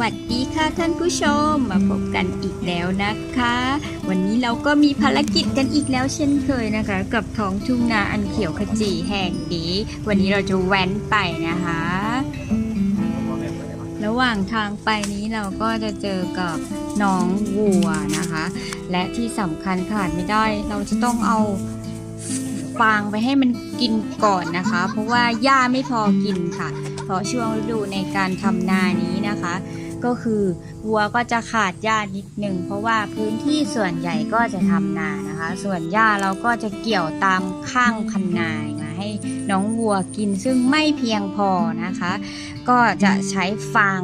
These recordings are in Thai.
วัสดีค่ะท่านผู้ชมมาพบกันอีกแล้วนะคะ วันนี้เราก็มีภารกิจกันอีกแล้วเช่นเคยนะคะ กับท้องทุ่งนาอันเขียวขจีแห่งนี้ วันนี้เราจะแว้นไปนะคะ ระหว่างทางไปนี้เราก็จะเจอกับน้องวัวนะคะ และที่สำคัญขาดไม่ได้เราจะต้องเอาฟางไปให้มันกินก่อนนะคะ เพราะว่าหญ้าไม่พอกินค่ะ เพราะช่วงฤดูในการทำนานี้นะคะ ก็คือวัวก็จะขาดหญ้านิดหนึ่งเพราะว่าพื้นที่ส่วนใหญ่ก็จะทำนานะคะ ส่วนหญ้าเราก็จะเกี่ยวตามข้างคันนามาให้น้องวัวกินซึ่งไม่เพียงพอนะคะ ก็จะใช้ฟาง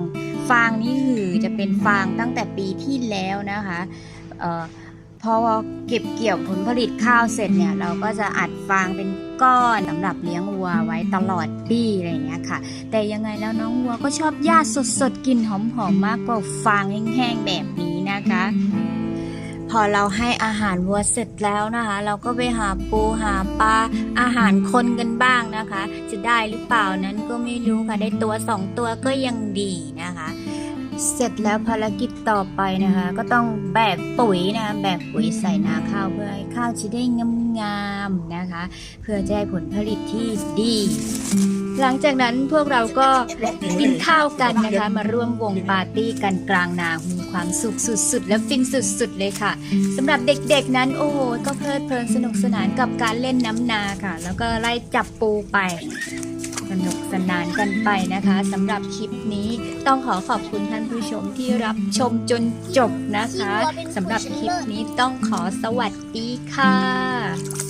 ฟางนี่คือจะเป็นฟางตั้งแต่ปีที่แล้วนะคะออพอเก็บเกี่ยวผลผลิตข้าวเสร็จเนี่ยเราก็จะอัดฟางเป็น ก้อนสำหรับเลี้ยงวัวไว้ตลอดปีอะไรเงี้ยค่ะ แต่ยังไงแล้วน้องวัวก็ชอบหญ้าสดๆกลิ่นหอมๆมากกว่าฟางแห้งๆแบบนี้นะคะพอเราให้อาหารวัวเสร็จแล้วนะคะ เราก็ไปหาปูหาปลาอาหารคนกันบ้างนะคะ จะได้หรือเปล่านั้นก็ไม่รู้ค่ะ ได้ตัวสองตัวก็ยังดีนะคะ เสร็จแล้วภารกิจต่อไปนะคะ ก็ต้องแบกปุ๋ยนะแบกปุ๋ยใส่นาข้าวเพื่อให้ข้าวจะได้งามๆนะคะ เพื่อจะให้ผลผลิตที่ดี หลังจากนั้นพวกเราก็กินข้าวกันนะคะ มาร่วมวงปาร์ตี้กันกลางนามีความสุขสุดๆ และฟินสุดๆเลยค่ะสำหรับเด็กๆนั้นโอ้โหก็เพลิดเพลินสนุกสนานกับการเล่นน้ำนาค่ะ แล้วก็ไล่จับปูไป สนุกสนานกันไปนะคะสำหรับคลิปนี้ต้องขอขอบคุณท่านผู้ชมที่รับชมจนจบนะคะสำหรับคลิปนี้ต้องขอสวัสดีค่ะ